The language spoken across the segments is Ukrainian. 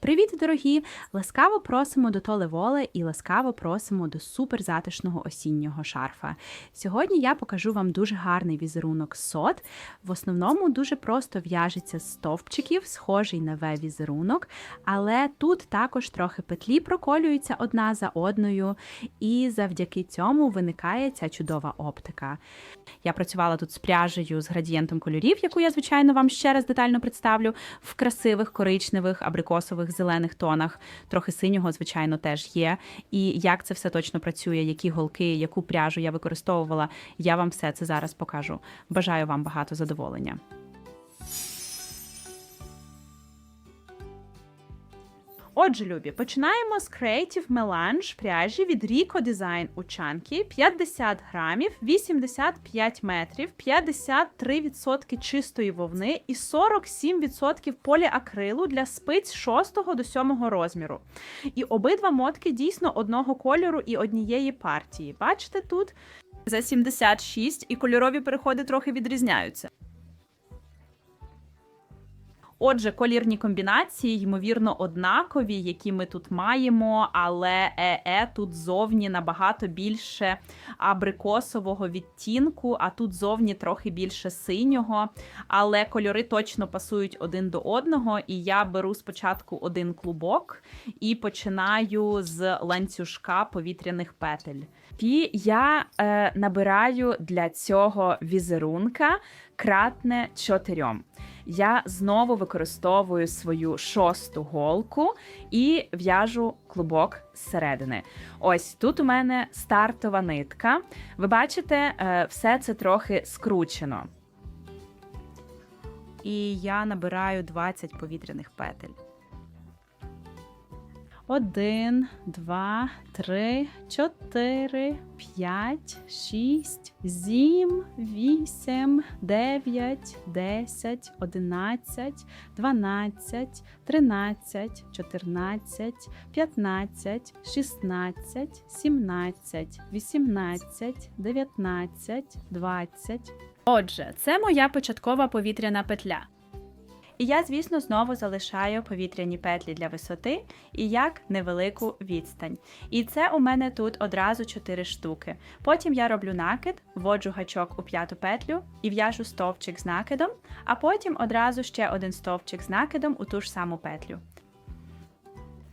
Привіт, дорогі! Ласкаво просимо до Толе Воле і ласкаво просимо до суперзатишного осіннього шарфа. Сьогодні я покажу вам дуже гарний візерунок сот. В основному дуже просто в'яжеться з стовпчиків, схожий на В-візерунок, але тут також трохи петлі проколюються одна за одною, і завдяки цьому виникає ця чудова оптика. Я працювала тут з пряжею з градієнтом кольорів, яку я, звичайно, вам ще раз детально представлю, в красивих коричневих, абрикосових, зелених тонах. Трохи синього, звичайно, теж є. І як це все точно працює, які голки, яку пряжу я використовувала, я вам все це зараз покажу. Бажаю вам багато задоволення. Отже, любі, починаємо з Creative Melange пряжі від Rico Design у Чанкі 50 грамів, 85 метрів, 53% чистої вовни і 47% поліакрилу для спиць 6 до 7 розміру. І обидва мотки дійсно одного кольору і однієї партії. Бачите тут? За 76 і кольорові переходи трохи відрізняються. Отже, колірні комбінації, ймовірно, однакові, які ми тут маємо, але ЕЕ тут зовні набагато більше абрикосового відтінку, а тут зовні трохи більше синього. Але кольори точно пасують один до одного. І я беру спочатку один клубок і починаю з ланцюжка повітряних петель. І я е, набираю для цього візерунка кратне чотирьом я знову використовую свою шосту голку і в'яжу клубок зсередини. Ось тут у мене стартова нитка. Ви бачите, е, все це трохи скручено. І я набираю 20 повітряних петель. Один, два, три, чотири, п'ять, шість, сім, вісім, дев'ять, десять, одинадцять, дванадцять, тринадцять, чотирнадцять, п'ятнадцять, шістнадцять, сімнадцять, вісімнадцять, дев'ятнадцять, двадцять. Отже, це моя початкова повітряна петля. І я, звісно, знову залишаю повітряні петлі для висоти і як невелику відстань. І це у мене тут одразу 4 штуки. Потім я роблю накид, вводжу гачок у п'яту петлю і в'яжу стовпчик з накидом, а потім одразу ще один стовпчик з накидом у ту ж саму петлю.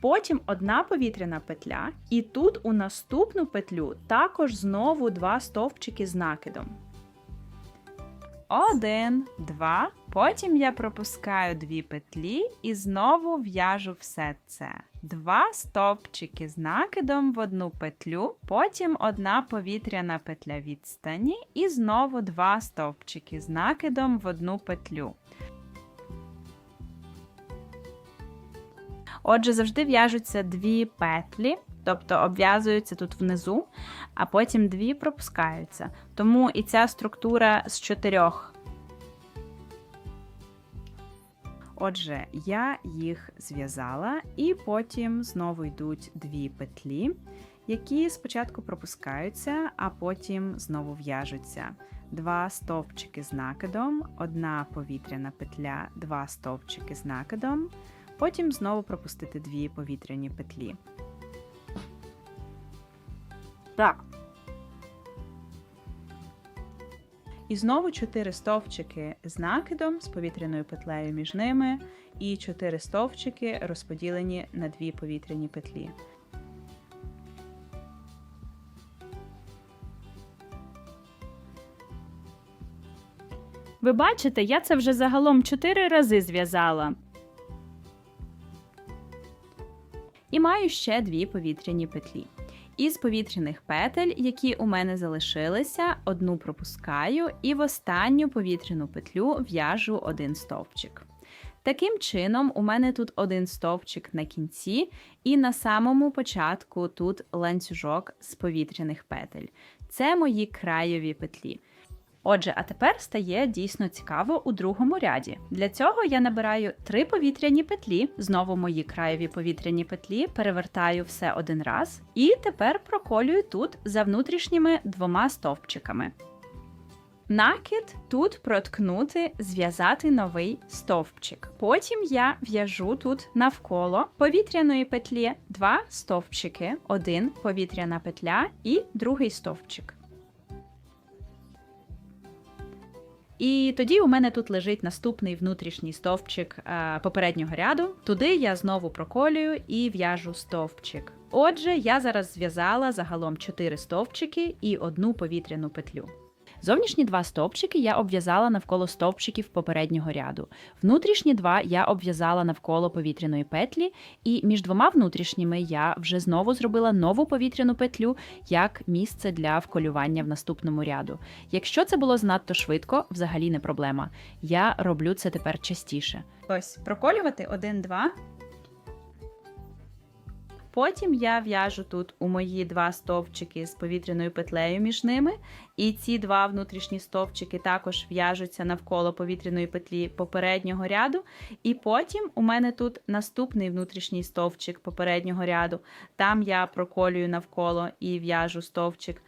Потім одна повітряна петля, і тут у наступну петлю також знову два стовпчики з накидом. Один, два. Потім я пропускаю дві петлі і знову в'яжу все це. Два стовпчики з накидом в одну петлю, потім одна повітряна петля відстані, і знову два стовпчики з накидом в одну петлю. Отже, завжди в'яжуться дві петлі, тобто обв'язуються тут внизу, а потім дві пропускаються. Тому і ця структура з чотирьох. Отже, я їх зв'язала, і потім знову йдуть дві петлі, які спочатку пропускаються, а потім знову в'яжуться. Два стовпчики з накидом, одна повітряна петля, два стовпчики з накидом, потім знову пропустити дві повітряні петлі. Так. І знову 4 стовпчики з накидом з повітряною петлею між ними, і 4 стовпчики розподілені на дві повітряні петлі. Ви бачите, я це вже загалом 4 рази зв'язала. І маю ще дві повітряні петлі. Із повітряних петель, які у мене залишилися, одну пропускаю і в останню повітряну петлю в'яжу один стовпчик. Таким чином, у мене тут один стовпчик на кінці, і на самому початку тут ланцюжок з повітряних петель. Це мої краєві петлі. Отже, а тепер стає дійсно цікаво у другому ряді. Для цього я набираю три повітряні петлі, знову мої краєві повітряні петлі, перевертаю все один раз, і тепер проколюю тут за внутрішніми двома стовпчиками. Накид тут проткнути, зв'язати новий стовпчик. Потім я в'яжу тут навколо повітряної петлі два стовпчики, один повітряна петля і другий стовпчик. І тоді у мене тут лежить наступний внутрішній стовпчик е, попереднього ряду. Туди я знову проколюю і в'яжу стовпчик. Отже, я зараз зв'язала загалом 4 стовпчики і одну повітряну петлю. Зовнішні два стовпчики я обв'язала навколо стовпчиків попереднього ряду. Внутрішні два я обв'язала навколо повітряної петлі, і між двома внутрішніми я вже знову зробила нову повітряну петлю як місце для вколювання в наступному ряду. Якщо це було занадто швидко, взагалі не проблема. Я роблю це тепер частіше. Ось проколювати один-два. Потім я в'яжу тут у мої два стовпчики з повітряною петлею між ними, і ці два внутрішні стовпчики також в'яжуться навколо повітряної петлі попереднього ряду. І потім у мене тут наступний внутрішній стовпчик попереднього ряду. Там я проколюю навколо і в'яжу стовпчик.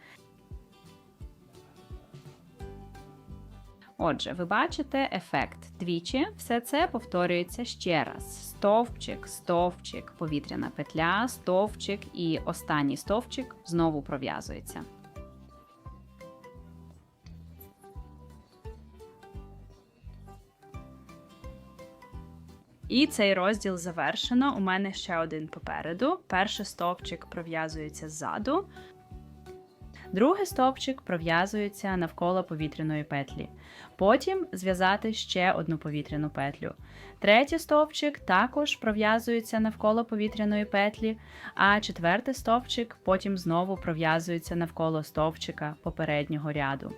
Отже, ви бачите ефект двічі. Все це повторюється ще раз: стовпчик, стовпчик, повітряна петля, стовпчик і останній стовпчик знову пров'язується. І цей розділ завершено. У мене ще один попереду. Перший стовпчик пров'язується ззаду, другий стовпчик пров'язується навколо повітряної петлі. Потім зв'язати ще одну повітряну петлю. Третій стовпчик також пров'язується навколо повітряної петлі, а четвертий стовпчик потім знову пров'язується навколо стовпчика попереднього ряду.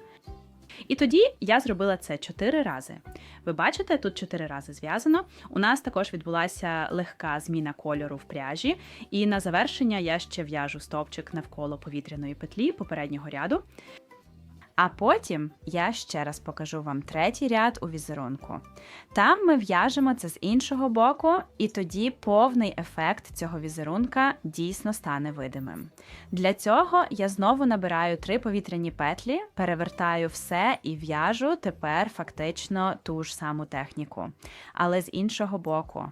І тоді я зробила це чотири рази. Ви бачите, тут чотири рази зв'язано. У нас також відбулася легка зміна кольору в пряжі, і на завершення я ще в'яжу стовпчик навколо повітряної петлі попереднього ряду. А потім я ще раз покажу вам третій ряд у візерунку. Там ми в'яжемо це з іншого боку, і тоді повний ефект цього візерунка дійсно стане видимим. Для цього я знову набираю три повітряні петлі, перевертаю все і в'яжу тепер фактично ту ж саму техніку, але з іншого боку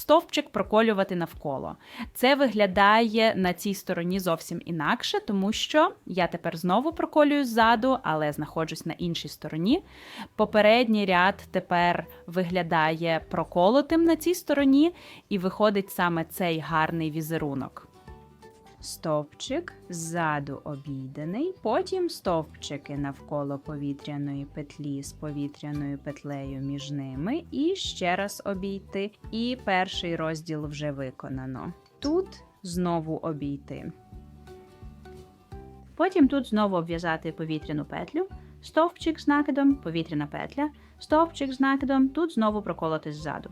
стовпчик проколювати навколо. Це виглядає на цій стороні зовсім інакше, тому що я тепер знову проколюю ззаду, але знаходжусь на іншій стороні. Попередній ряд тепер виглядає проколотим на цій стороні, і виходить саме цей гарний візерунок стовпчик ззаду обійдений, потім стовпчики навколо повітряної петлі з повітряною петлею між ними, і ще раз обійти. І перший розділ вже виконано. Тут знову обійти. Потім тут знову обв'язати повітряну петлю, стовпчик з накидом, повітряна петля, стовпчик з накидом, тут знову проколоти ззаду.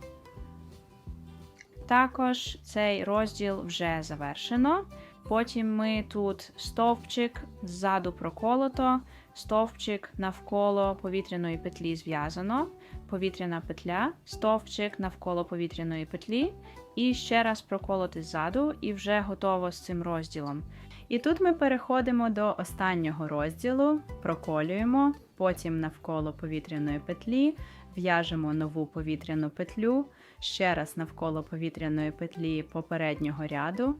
Також цей розділ вже завершено. Потім ми тут стовпчик ззаду проколото, стовпчик навколо повітряної петлі зв'язано, повітряна петля, стовпчик навколо повітряної петлі, і ще раз проколоти ззаду, і вже готово з цим розділом. І тут ми переходимо до останнього розділу, проколюємо, потім навколо повітряної петлі, в'яжемо нову повітряну петлю, ще раз навколо повітряної петлі попереднього ряду.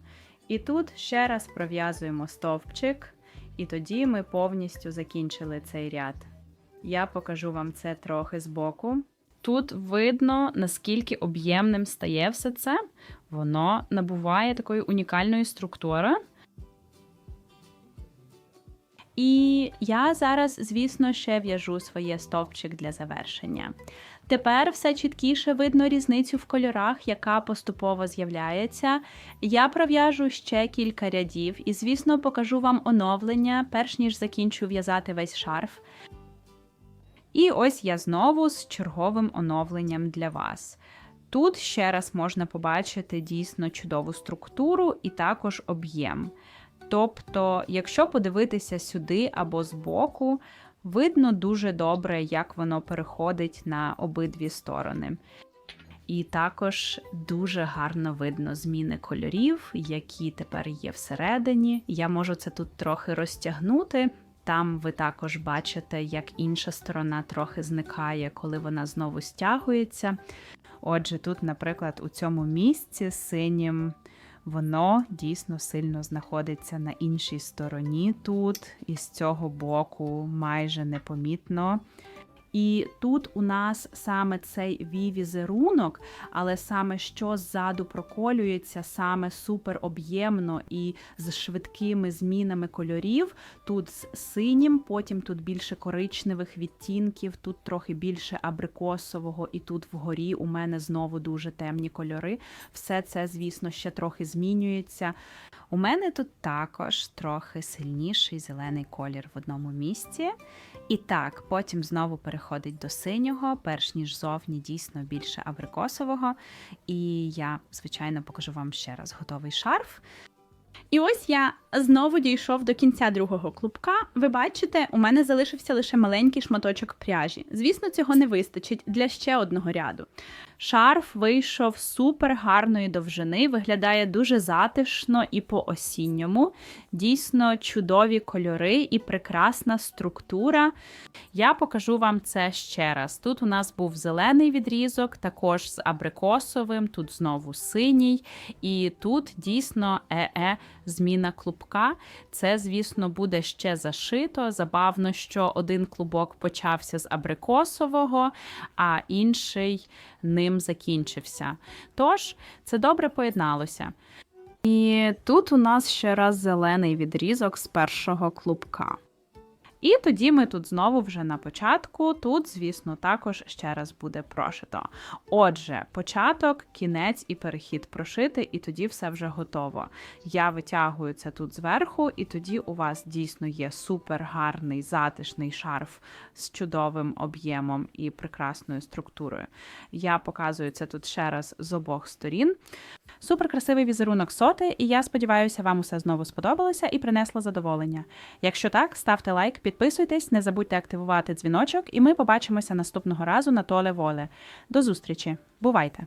І тут ще раз пров'язуємо стовпчик, і тоді ми повністю закінчили цей ряд. Я покажу вам це трохи збоку. Тут видно, наскільки об'ємним стає все це, воно набуває такої унікальної структури. І я зараз, звісно, ще в'яжу своє стовпчик для завершення. Тепер все чіткіше видно різницю в кольорах, яка поступово з'являється. Я пров'яжу ще кілька рядів і, звісно, покажу вам оновлення, перш ніж закінчу в'язати весь шарф. І ось я знову з черговим оновленням для вас. Тут ще раз можна побачити дійсно чудову структуру і також об'єм. Тобто, якщо подивитися сюди або збоку, видно дуже добре, як воно переходить на обидві сторони. І також дуже гарно видно зміни кольорів, які тепер є всередині. Я можу це тут трохи розтягнути. Там ви також бачите, як інша сторона трохи зникає, коли вона знову стягується. Отже, тут, наприклад, у цьому місці синім воно дійсно сильно знаходиться на іншій стороні тут, і з цього боку майже непомітно. І тут у нас саме цей ві-візерунок, але саме що ззаду проколюється, саме супер об'ємно і з швидкими змінами кольорів. Тут з синім, потім тут більше коричневих відтінків, тут трохи більше абрикосового, і тут вгорі у мене знову дуже темні кольори. Все це, звісно, ще трохи змінюється. У мене тут також трохи сильніший зелений колір в одному місці. І так, потім знову переходить до синього, перш ніж зовні дійсно більше абрикосового. І я, звичайно, покажу вам ще раз готовий шарф. І ось я знову дійшов до кінця другого клубка. Ви бачите, у мене залишився лише маленький шматочок пряжі. Звісно, цього не вистачить для ще одного ряду. Шарф вийшов супер гарної довжини, виглядає дуже затишно і по-осінньому. Дійсно чудові кольори і прекрасна структура. Я покажу вам це ще раз. Тут у нас був зелений відрізок, також з абрикосовим, тут знову синій, і тут дійсно е-е зміна клубка. Це, звісно, буде ще зашито. Забавно, що один клубок почався з абрикосового, а інший ним закінчився. Тож, це добре поєдналося. І тут у нас ще раз зелений відрізок з першого клубка. І тоді ми тут знову вже на початку. Тут, звісно, також ще раз буде прошито. Отже, початок, кінець і перехід прошити, і тоді все вже готово. Я витягую це тут зверху, і тоді у вас дійсно є супер гарний затишний шарф з чудовим об'ємом і прекрасною структурою. Я показую це тут ще раз з обох сторін. Супер красивий візерунок соти, і я сподіваюся, вам усе знову сподобалося і принесло задоволення. Якщо так, ставте лайк, підписуйтесь, не забудьте активувати дзвіночок, і ми побачимося наступного разу на Толе Воле. До зустрічі! Бувайте!